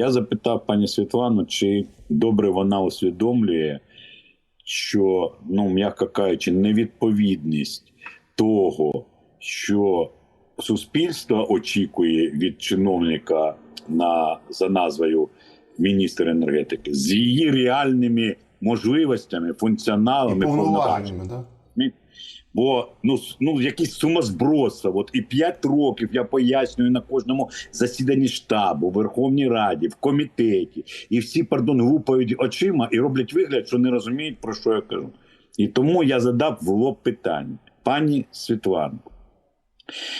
Я запитав пані Світлану, чи добре вона усвідомлює, що, ну, м'яко кажучи, невідповідність того, що суспільство очікує від чиновника на, за назвою міністр енергетики з її реальними можливостями, функціоналами, повноваженнями. Бо ну, ну якісь сумасбродство. От і п'ять років я пояснюю на кожному засіданні штабу, в Верховній Раді, в комітеті, і всі, пардон, глупають очима і роблять вигляд, що не розуміють, про що я кажу. І тому я задав в лоб питання, пані Світлано.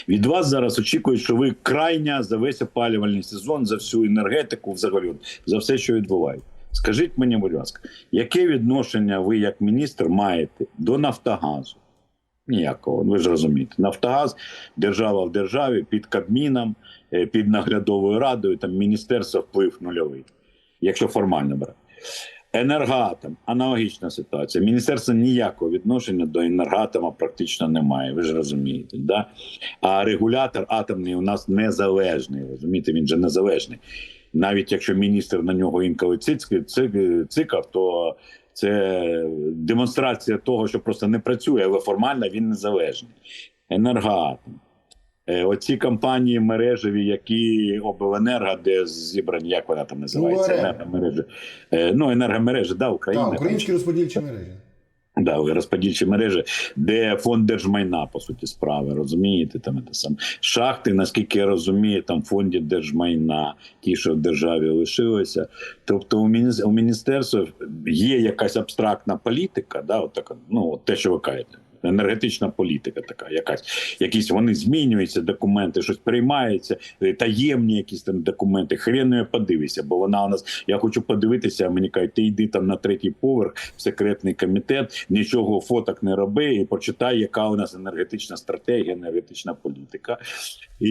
Від вас зараз очікують, що ви крайня за весь опалювальний сезон, за всю енергетику, взагалі, за все, що відбувається. Скажіть мені, будь ласка, яке відношення ви, як міністр, маєте до Нафтогазу? Ніякого, ви ж розумієте. Нафтогаз, держава в державі, під Кабміном, е, під наглядовою радою, там міністерство вплив нульовий, якщо формально брати. Енергоатом, аналогічна ситуація. Міністерство ніякого відношення до енергоатома практично немає, ви ж розумієте. Да? А регулятор атомний у нас незалежний. Розумієте, він же незалежний. Навіть якщо міністр на нього інколи цикав, то це демонстрація того, що просто не працює, але формально він незалежний. Енергоатом. Е, Оці компанії мережеві, які обленерго, де зібрані, як вона там називається? УРЕ. Енергомережі. Е, Ну, енергомережі, да, Україна. Так, українські розподільчі мережі. Да, розподільчі мережі, де фонд держмайна, по суті, справи, розумієте? Там це сам шахти, наскільки я розумію, там в фонді держмайна, ті, що в державі лишилися. Тобто, у міністерства є якась абстрактна політика, да, от така, ну от те, що ви кажете. Енергетична політика така, якась якісь вони змінюються, документи, щось приймається, е, таємні якісь там документи. Хрен я подивися, бо вона у нас. Я хочу подивитися, а мені кажуть, ти йди там на третій поверх в секретний комітет, нічого фоток не роби і почитай, яка у нас енергетична стратегія, енергетична політика. І